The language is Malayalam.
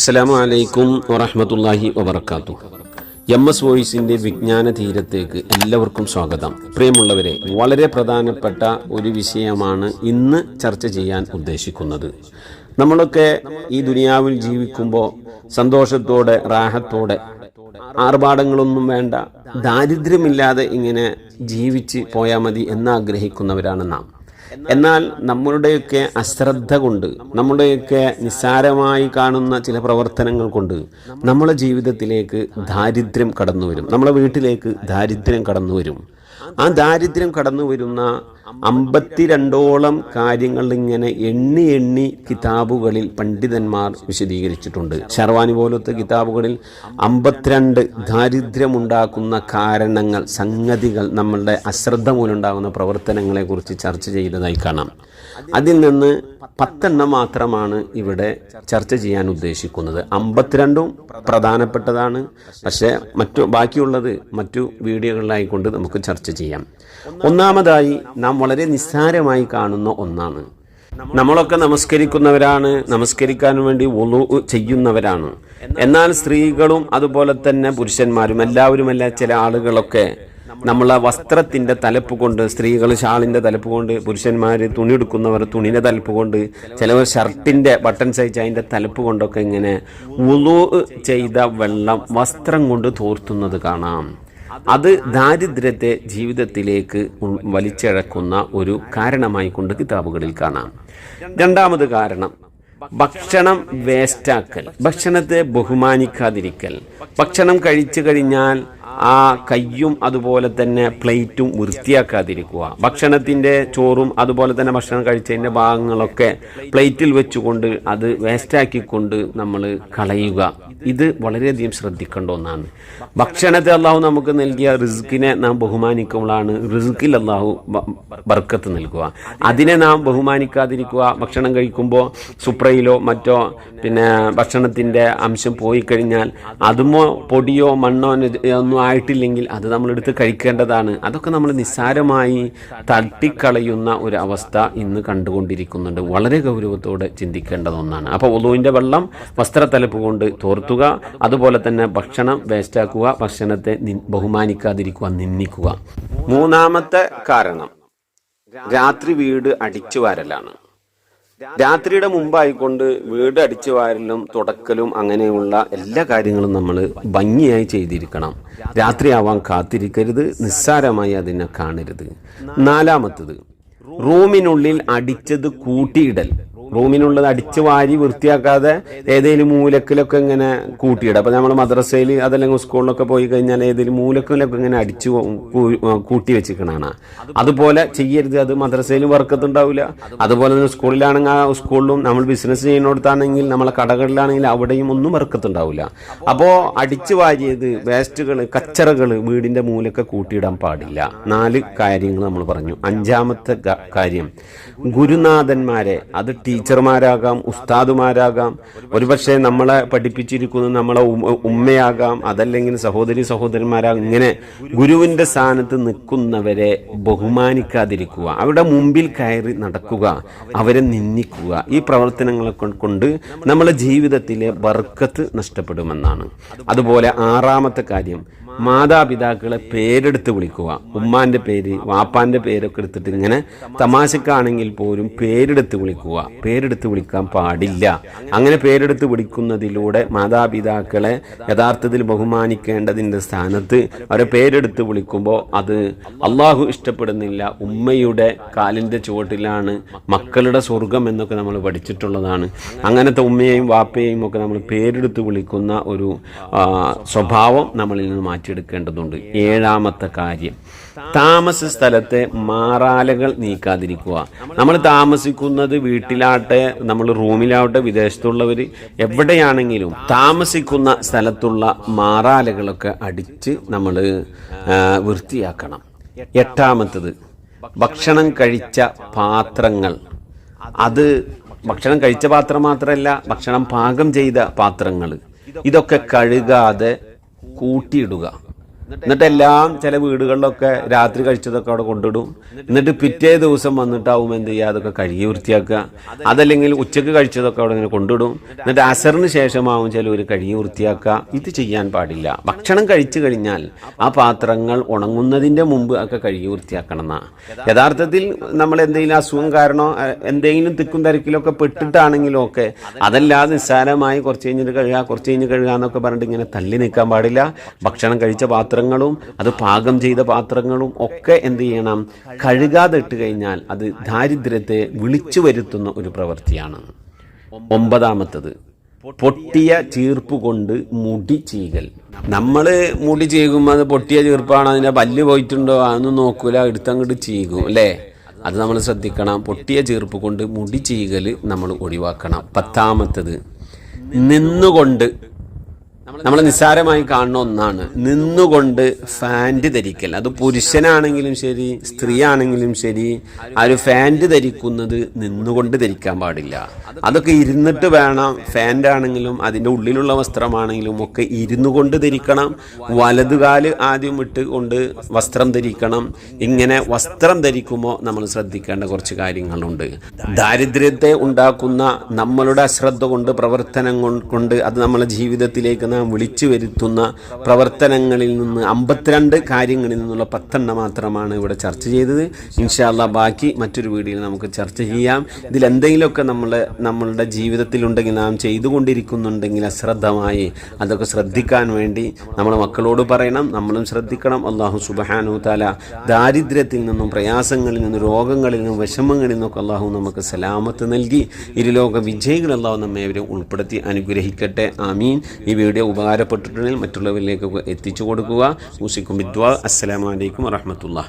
അസ്സലാമു അലൈക്കും വറഹമത്തല്ലാഹി വബർക്കാത്തു എം എസ് വോയിസിന്റെ വിജ്ഞാന തീരത്തേക്ക് എല്ലാവർക്കും സ്വാഗതം. പ്രിയമുള്ളവരെ വളരെ പ്രധാനപ്പെട്ട ഒരു വിഷയമാണ് ഇന്ന് ചർച്ച ചെയ്യാൻ ഉദ്ദേശിക്കുന്നത്. നമ്മളൊക്കെ ഈ ദുനിയാവിൽ ജീവിക്കുമ്പോൾ സന്തോഷത്തോടെ റാഹത്തോടെ ആർഭാടങ്ങളൊന്നും വേണ്ട ദാരിദ്ര്യമില്ലാതെ ഇങ്ങനെ ജീവിച്ച് പോയാൽ മതി എന്നാഗ്രഹിക്കുന്നവരാണ് നാം. എന്നാൽ നമ്മളുടെയൊക്കെ അശ്രദ്ധ കൊണ്ട് നമ്മുടെയൊക്കെ നിസ്സാരമായി കാണുന്ന ചില പ്രവർത്തനങ്ങൾ കൊണ്ട് നമ്മളെ ജീവിതത്തിലേക്ക് ദാരിദ്ര്യം കടന്നു വരും നമ്മളെ വീട്ടിലേക്ക് ദാരിദ്ര്യം കടന്നു വരും ആ ദാരിദ്ര്യം കടന്നു വരുന്ന അമ്പത്തിരണ്ടോളം കാര്യങ്ങൾ ഇങ്ങനെ എണ്ണി എണ്ണി കിതാബുകളിൽ പണ്ഡിതന്മാർ വിശദീകരിച്ചിട്ടുണ്ട്. ഷർവാനി പോലത്തെ കിതാബുകളിൽ അമ്പത്തിരണ്ട് ദാരിദ്ര്യമുണ്ടാക്കുന്ന കാരണങ്ങൾ സംഗതികൾ നമ്മളുടെ അശ്രദ്ധ മൂലമുണ്ടാകുന്ന പ്രവർത്തനങ്ങളെക്കുറിച്ച് ചർച്ച ചെയ്തതായി കാണാം. അതിൽ നിന്ന് പത്തെണ്ണം മാത്രമാണ് ഇവിടെ ചർച്ച ചെയ്യാൻ ഉദ്ദേശിക്കുന്നത്. അമ്പത്തിരണ്ടും പ്രധാനപ്പെട്ടതാണ്. പക്ഷേ മറ്റു ബാക്കിയുള്ളത് മറ്റു വീഡിയോകളിലായിക്കൊണ്ട് നമുക്ക് ചർച്ച ചെയ്യാം. ഒന്നാമതായി നാം വളരെ നിസ്സാരമായി കാണുന്ന ഒന്നാണ്. നമ്മളൊക്കെ നമസ്കരിക്കുന്നവരാണ് നമസ്കരിക്കാൻ വേണ്ടി ഒളു ചെയ്യുന്നവരാണ്. എന്നാൽ സ്ത്രീകളും അതുപോലെ തന്നെ പുരുഷന്മാരും എല്ലാവരുമല്ല ചില ആളുകളൊക്കെ നമ്മളെ വസ്ത്രത്തിന്റെ തലപ്പ് കൊണ്ട് സ്ത്രീകൾ ഷാളിന്റെ തലപ്പ് കൊണ്ട് പുരുഷന്മാർ തുണി എടുക്കുന്നവർ തുണിന്റെ തലപ്പ് കൊണ്ട് ചിലവർ ഷർട്ടിന്റെ ബട്ടൺ സൈസ് അതിന്റെ തലപ്പ് കൊണ്ടൊക്കെ ഇങ്ങനെ ഉളു ചെയ്ത വെള്ളം വസ്ത്രം കൊണ്ട് തോർത്തുന്നത് കാണാം. അത് ദാരിദ്ര്യത്തെ ജീവിതത്തിലേക്ക് വലിച്ചിഴക്കുന്ന ഒരു കാരണമായി കൊണ്ട് കിതാബുകളിൽ കാണാം. രണ്ടാമത് കാരണം ഭക്ഷണം വേസ്റ്റാക്കൽ. ഭക്ഷണത്തെ ബഹുമാനിക്കാതിരിക്കൽ. ഭക്ഷണം കഴിച്ചു കഴിഞ്ഞാൽ ആ കയ്യും അതുപോലെ തന്നെ പ്ലേറ്റും വൃത്തിയാക്കാതിരിക്കുക. ഭക്ഷണത്തിന്റെ ചോറും അതുപോലെ തന്നെ ഭക്ഷണം കഴിച്ചതിന്റെ ഭാഗങ്ങളൊക്കെ പ്ലേറ്റിൽ വെച്ചുകൊണ്ട് അത് വേസ്റ്റാക്കിക്കൊണ്ട് നമ്മൾ കളയുക. ഇത് വളരെയധികം ശ്രദ്ധിക്കേണ്ട ഒന്നാണ്. ഭക്ഷണത്തെ അള്ളാഹു നമുക്ക് നൽകിയ റിസ്കിനെ നാം ബഹുമാനിക്കുമ്പോഴാണ് റിസ്കിൽ അള്ളാഹു ബർക്കത്ത് നൽകുക. അതിനെ നാം ബഹുമാനിക്കാതിരിക്കുക. ഭക്ഷണം കഴിക്കുമ്പോൾ സുപ്രയിലോ മറ്റോ പിന്നെ ഭക്ഷണത്തിന്റെ അംശം പോയി കഴിഞ്ഞാൽ അതുമോ പൊടിയോ മണ്ണോ ഒന്നും ആയിട്ടില്ലെങ്കിൽ അത് നമ്മൾ എടുത്ത് കഴിക്കേണ്ടതാണ്. അതൊക്കെ നമ്മൾ നിസ്സാരമായി തട്ടിക്കളയുന്ന ഒരു അവസ്ഥ ഇന്ന് കണ്ടുകൊണ്ടിരിക്കുന്നുണ്ട്. വളരെ ഗൗരവത്തോടെ ചിന്തിക്കേണ്ടത് ഒന്നാണ്. അപ്പോൾ ഒതുവിന്റെ വെള്ളം വസ്ത്രത്തലപ്പ് കൊണ്ട് തോർത്തുക അതുപോലെ തന്നെ ഭക്ഷണം വേസ്റ്റാക്കുക ഭക്ഷണത്തെ ബഹുമാനിക്കാതിരിക്കുക നിന്ദിക്കുക. മൂന്നാമത്തെ കാരണം രാത്രി വീട് അടിച്ചു വാരലാണ്. രാത്രിയുടെ മുമ്പായിക്കൊണ്ട് വീട് അടിച്ചു വാരലും തുടക്കലും അങ്ങനെയുള്ള എല്ലാ കാര്യങ്ങളും നമ്മൾ ഭംഗിയായി ചെയ്തിരിക്കണം. രാത്രിയാവാൻ കാത്തിരിക്കരുത് നിസ്സാരമായി അതിനെ കാണരുത്. നാലാമത്തത് റൂമിനുള്ളിൽ അടിച്ചത് കൂട്ടിയിടൽ. റൂമിനുള്ളത് അടിച്ച് വാരി വൃത്തിയാക്കാതെ ഏതെങ്കിലും മൂലക്കിലൊക്കെ ഇങ്ങനെ കൂട്ടിയിടുക അപ്പൊ നമ്മൾ മദ്രസയിൽ അതല്ലെങ്കിൽ സ്കൂളിലൊക്കെ പോയി കഴിഞ്ഞാൽ ഏതെങ്കിലും മൂലക്കിലൊക്കെ ഇങ്ങനെ അടിച്ച് കൂട്ടി വെച്ചിരിക്കണാണ് അതുപോലെ ചെയ്യരുത്. അത് മദ്രസയിൽ വർക്കത്തുണ്ടാവില്ല അതുപോലെ തന്നെ സ്കൂളിലാണെങ്കിൽ ആ സ്കൂളിലും നമ്മൾ ബിസിനസ് ചെയ്യുന്നിടത്താണെങ്കിൽ നമ്മളെ കടകളിലാണെങ്കിൽ അവിടെയും ഒന്നും വർക്കത്തുണ്ടാവില്ല അപ്പോൾ അടിച്ചു വാരിയത് വേസ്റ്റുകൾ കച്ചറകൾ വീടിന്റെ മൂലൊക്കെ കൂട്ടിയിടാൻ പാടില്ല. നാല് കാര്യങ്ങൾ നമ്മൾ പറഞ്ഞു. അഞ്ചാമത്തെ കാര്യം ഗുരുനാഥന്മാരെ അത് ടീച്ചർമാരാകാം ഉസ്താദുമാരാകാം. ഒരുപക്ഷെ നമ്മളെ പഠിപ്പിച്ചിരിക്കുന്നത് നമ്മളെ ഉമ്മ- ഉമ്മയാകാം അതല്ലെങ്കിൽ സഹോദരി സഹോദരന്മാരാകാം. ഇങ്ങനെ ഗുരുവിന്റെ സ്ഥാനത്ത് നിൽക്കുന്നവരെ ബഹുമാനിക്കാതിരിക്കുക അവരുടെ മുമ്പിൽ കയറി നടക്കുക അവരെ നിന്ദിക്കുക ഈ പ്രവർത്തനങ്ങളെ കൊണ്ട് നമ്മളെ ജീവിതത്തിലെ ബർക്കത്ത് നഷ്ടപ്പെടുമെന്നാണ്. അതുപോലെ ആറാമത്തെ കാര്യം മാതാപിതാക്കളെ പേരെടുത്ത് വിളിക്കുക. ഉമ്മാന്റെ പേര് വാപ്പാന്റെ പേരൊക്കെ എടുത്തിട്ട് ഇങ്ങനെ തമാശക്കാണെങ്കിൽ പോലും പേരെടുത്ത് വിളിക്കുക. പേരെടുത്ത് വിളിക്കാൻ പാടില്ല. അങ്ങനെ പേരെടുത്ത് വിളിക്കുന്നതിലൂടെ മാതാപിതാക്കളെ യഥാർത്ഥത്തിൽ ബഹുമാനിക്കേണ്ടതിന്റെ സ്ഥാനത്ത് അവരെ പേരെടുത്ത് വിളിക്കുമ്പോൾ അത് അള്ളാഹു ഇഷ്ടപ്പെടുന്നില്ല. ഉമ്മയുടെ കാലിന്റെ ചുവട്ടിലാണ് മക്കളുടെ സ്വർഗം എന്നൊക്കെ നമ്മൾ പഠിച്ചിട്ടുള്ളതാണ്. അങ്ങനത്തെ ഉമ്മയെയും വാപ്പയെയും ഒക്കെ നമ്മൾ പേരെടുത്ത് വിളിക്കുന്ന ഒരു സ്വഭാവം നമ്മളിൽ നിന്ന് മാറ്റിയെടുക്കേണ്ടതുണ്ട്. ഏഴാമത്തെ കാര്യം. താമസ സ്ഥലത്തെ മാറാലകൾ നീക്കാതിരിക്കുക. നമ്മൾ താമസിക്കുന്നത് വീട്ടിലാവട്ടെ നമ്മൾ റൂമിലാവട്ടെ വിദേശത്തുള്ളവർ എവിടെയാണെങ്കിലും താമസിക്കുന്ന സ്ഥലത്തുള്ള മാറാലകളൊക്കെ അടിച്ച് നമ്മൾ വൃത്തിയാക്കണം. എട്ടാമത്തത് ഭക്ഷണം കഴിച്ച പാത്രങ്ങൾ. അത് ഭക്ഷണം കഴിച്ച പാത്രം മാത്രമല്ല ഭക്ഷണം പാകം ചെയ്ത പാത്രങ്ങൾ. ഇതൊക്കെ കഴുകാതെ കൂട്ടിയിടുക. എന്നിട്ട് എല്ലാം ചില വീടുകളിലൊക്കെ രാത്രി കഴിച്ചതൊക്കെ അവിടെ കൊണ്ടിടും. എന്നിട്ട് പിറ്റേ ദിവസം വന്നിട്ടാവും എന്ത് ചെയ്യുക? അതൊക്കെ കഴുകി വൃത്തിയാക്കുക. അതല്ലെങ്കിൽ ഉച്ചയ്ക്ക് കഴിച്ചതൊക്കെ അവിടെ ഇങ്ങനെ കൊണ്ടിടും. എന്നിട്ട് അസറിന് ശേഷമാവും ചിലവർ കഴുകി വൃത്തിയാക്കുക. ഇത് ചെയ്യാൻ പാടില്ല. ഭക്ഷണം കഴിച്ചു കഴിഞ്ഞാൽ ആ പാത്രങ്ങൾ ഉണങ്ങുന്നതിന്റെ മുമ്പ് ഒക്കെ കഴുകി വൃത്തിയാക്കണം എന്നാ. യഥാർത്ഥത്തിൽ നമ്മൾ എന്തെങ്കിലും അസുഖം കാരണോ എന്തെങ്കിലും തിക്കും തിരക്കിലൊക്കെ പെട്ടിട്ടാണെങ്കിലും ഒക്കെ അതല്ലാതെ നിസ്സാരമായി കുറച്ച് കഴിഞ്ഞിട്ട് കഴുകുക കുറച്ച് കഴിഞ്ഞ് കഴുകുക എന്നൊക്കെ പറഞ്ഞിട്ട് ഇങ്ങനെ തള്ളി നിൽക്കാൻ പാടില്ല. ഭക്ഷണം കഴിച്ച പാത്രങ്ങളും അത് പാകം ചെയ്ത പാത്രങ്ങളും ഒക്കെ എന്ത് ചെയ്യണം? കഴുകാതെ ഇട്ട് കഴിഞ്ഞാൽ അത് ദാരിദ്ര്യത്തെ വിളിച്ചു വരുത്തുന്ന ഒരു പ്രവൃത്തിയാണ്. ഒമ്പതാമത്തത് പൊട്ടിയ ചീർപ്പ് കൊണ്ട് മുടി ചീകൽ. നമ്മൾ മുടി ചീകുമ്പോൾ അത് പൊട്ടിയ ചീർപ്പാണ് അതിന്റെ പല്ല് പോയിട്ടുണ്ടോ? അതൊന്നും നോക്കൂല എടുത്തങ്ങോട്ട് ചീകും അല്ലേ? അത് നമ്മൾ ശ്രദ്ധിക്കണം. പൊട്ടിയ ചീർപ്പ് കൊണ്ട് മുടി ചീകൽ നമ്മൾ ഒഴിവാക്കണം. പത്താമത്തത് നിന്നുകൊണ്ട് നമ്മൾ നിസ്സാരമായി കാണുന്ന ഒന്നാണ്. നിന്നുകൊണ്ട് ഫാന്റ് ധരിക്കൽ. അത് പുരുഷനാണെങ്കിലും ശരി സ്ത്രീ ആണെങ്കിലും ശരി ആ ഒരു ഫാന്റ് ധരിക്കുന്നത് നിന്നുകൊണ്ട് ധരിക്കാൻ പാടില്ല. അതൊക്കെ ഇരുന്നിട്ട് വേണം. ഫാന്റ് ആണെങ്കിലും അതിന്റെ ഉള്ളിലുള്ള വസ്ത്രമാണെങ്കിലും ഒക്കെ ഇരുന്നു കൊണ്ട് ധരിക്കണം വലതുകാൽ ആദ്യം ഇട്ട് കൊണ്ട് വസ്ത്രം ധരിക്കണം. ഇങ്ങനെ വസ്ത്രം ധരിക്കുമ്പോൾ നമ്മൾ ശ്രദ്ധിക്കേണ്ട കുറച്ച് കാര്യങ്ങളുണ്ട്. ദാരിദ്ര്യത്തെ ഉണ്ടാക്കുന്ന നമ്മളുടെ അശ്രദ്ധ കൊണ്ട് പ്രവർത്തനം കൊണ്ട് അത് നമ്മളെ ജീവിതത്തിലേക്ക് വിളിച്ചു വരുത്തുന്ന പ്രവർത്തനങ്ങളിൽ നിന്ന് അമ്പത്തിരണ്ട് കാര്യങ്ങളിൽ നിന്നുള്ള പത്തെണ്ണം മാത്രമാണ് ഇവിടെ ചർച്ച ചെയ്തത്. ഇൻഷാല്ല ബാക്കി മറ്റൊരു വീഡിയോയിൽ നമുക്ക് ചർച്ച ചെയ്യാം. ഇതിൽ എന്തെങ്കിലുമൊക്കെ നമ്മൾ നമ്മളുടെ ജീവിതത്തിലുണ്ടെങ്കിൽ നാം ചെയ്തുകൊണ്ടിരിക്കുന്നുണ്ടെങ്കിൽ അശ്രദ്ധമായി അതൊക്കെ ശ്രദ്ധിക്കാൻ വേണ്ടി നമ്മൾ മക്കളോട് പറയണം. നമ്മളും ശ്രദ്ധിക്കണം. അള്ളാഹു സുബഹാനു താല ദാരിദ്ര്യത്തിൽ നിന്നും പ്രയാസങ്ങളിൽ നിന്നും രോഗങ്ങളിൽ നിന്നും വിഷമങ്ങളിൽ നിന്നൊക്കെ അള്ളാഹു നമുക്ക് സലാമത്ത് നൽകി. ഇരുലോക വിജയികൾ നമ്മെ അവരെ ഉൾപ്പെടുത്തി അനുഗ്രഹിക്കട്ടെ. ആമീൻ. ഈ വീഡിയോ ഉപകാരപ്പെട്ടിട്ടുണ്ടെങ്കിൽ മറ്റുള്ളവരിലേക്ക് എത്തിച്ചു കൊടുക്കുക. ഊസിക്കും വിദ്വാ അസ്സലാമലൈക്കും വറഹമത്തുള്ള